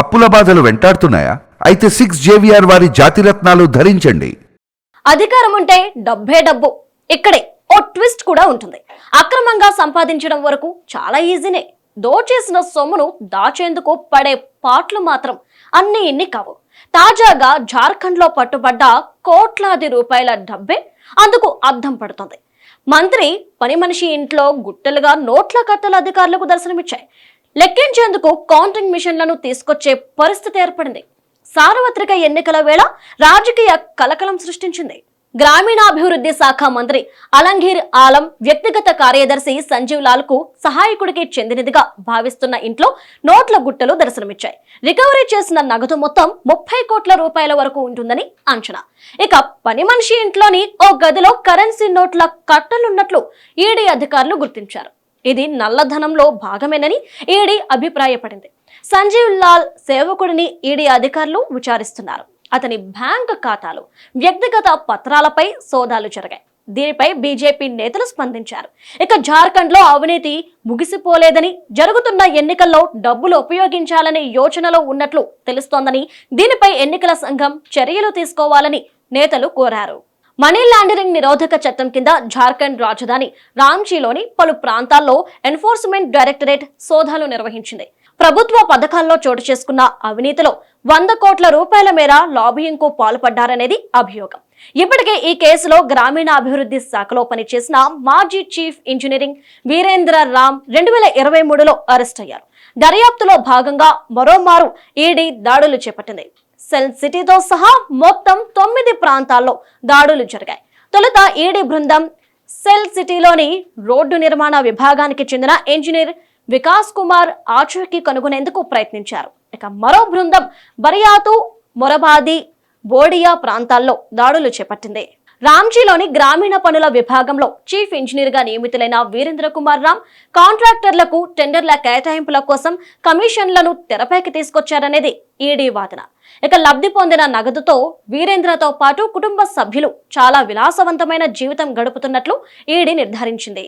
అప్పుల బాధలు వెంటాడుతున్నాయా? అయితే సిక్స్ జేవిఆర్ వారి జాతిరత్నాలు ధరించండి. అధికారం ఉంటే డబ్బే డబ్బు. ఇక్కడే ఓ ట్విస్ట్ కూడా ఉంటుంది. అక్రమంగా సంపాదించడం వరకు చాలా ఈజీనే. దోచేసిన సొమ్మును దాచేందుకు పడే పాట్లు మాత్రం అన్ని ఇన్ని కావు. తాజాగా జార్ఖండ్లో పట్టుబడ్డ కోట్లాది రూపాయల డబ్బే అందుకు అర్థం పడుతుంది. మంత్రి పని మనిషి ఇంట్లో గుట్టలుగా నోట్ల కట్టల అధికారులకు దర్శనమిచ్చాయి. లెక్కించేందుకు కౌంటింగ్ మిషన్లను తీసుకొచ్చే పరిస్థితి ఏర్పడింది. సార్వత్రిక ఎన్నికల వేళ రాజకీయ కలకలం సృష్టించింది. గ్రామీణాభివృద్ధి శాఖ మంత్రి అలంఘీర్ ఆలం వ్యక్తిగత కార్యదర్శి సంజీవ్ లాల్కు సహాయకుడికి చెందినదిగా భావిస్తున్న ఇంట్లో నోట్ల గుట్టలు దర్శనమిచ్చాయి. రికవరీ చేసిన నగదు మొత్తం ముప్పై కోట్ల రూపాయల వరకు ఉంటుందని అంచనా. ఇక పని మనిషి ఇంట్లోని ఓ గదిలో కరెన్సీ నోట్ల కట్టలున్నట్లు ఈడీ అధికారులు గుర్తించారు. ఇది నల్లధనంలో భాగమేనని ఈడీ అభిప్రాయపడింది. సంజీవ్ లాల్ సేవకుడిని ఈడీ అధికారులు విచారిస్తున్నారు. అతని బ్యాంక్ ఖాతాలు వ్యక్తిగత పత్రాలపై సోదాలు జరిగాయి. దీనిపై బీజేపీ నేతలు స్పందించారు. ఇక జార్ఖండ్లో అవినీతి ముగిసిపోలేదని జరుగుతున్న ఎన్నికల్లో డబ్బులు ఉపయోగించాలనే యోచనలో ఉన్నట్లు తెలుస్తోందని దీనిపై ఎన్నికల సంఘం చర్యలు తీసుకోవాలని నేతలు కోరారు. మనీ లాండరింగ్ నిరోధక చట్టం కింద జార్ఖండ్ రాజధాని రాంచీలోని పలు ప్రాంతాల్లో ఎన్ఫోర్స్మెంట్ డైరెక్టరేట్ సోదాలు నిర్వహించింది. ప్రభుత్వ పథకాల్లో చోటు చేసుకున్న అవినీతిలో వంద కోట్ల రూపాయల మేర లాబియింగ్కు పాల్పడ్డారనేది అభియోగం. ఇప్పటికే ఈ కేసులో గ్రామీణాభివృద్ధి శాఖలో పనిచేసిన మాజీ చీఫ్ ఇంజనీరింగ్ వీరేంద్ర రామ్ రెండు వేల ఇరవై మూడులో అరెస్ట్ అయ్యారు. దర్యాప్తులో భాగంగా మరోమారు ఈడీ దాడులు చేపట్టింది. సెల్ సిటీతో సహా మొత్తం తొమ్మిది ప్రాంతాల్లో దాడులు జరిగాయి. తొలుత ఈడీ బృందం సెల్ సిటీలోని రోడ్డు నిర్మాణ విభాగానికి చెందిన ఇంజనీర్ వికాస్ కుమార్ ఆచూకీ కనుగొనేందుకు ప్రయత్నించారు. ఇక మరో బృందం బరియాతు మొరబాది బోడియా ప్రాంతాల్లో దాడులు చేపట్టింది. రాంచీలోని గ్రామీణ పనుల విభాగంలో చీఫ్ ఇంజనీర్గా నియమితులైన వీరేంద్ర కుమార్ రామ్ కాంట్రాక్టర్లకు టెండర్ల కేటాయింపుల కోసం కమిషన్లను తెరపైకి తీసుకొచ్చారనేది ఈడీ వాదన. ఇక లబ్ధి పొందిన నగదుతో వీరేంద్రతో పాటు కుటుంబ సభ్యులు చాలా విలాసవంతమైన జీవితం గడుపుతున్నట్లు ఈడీ నిర్ధారించింది.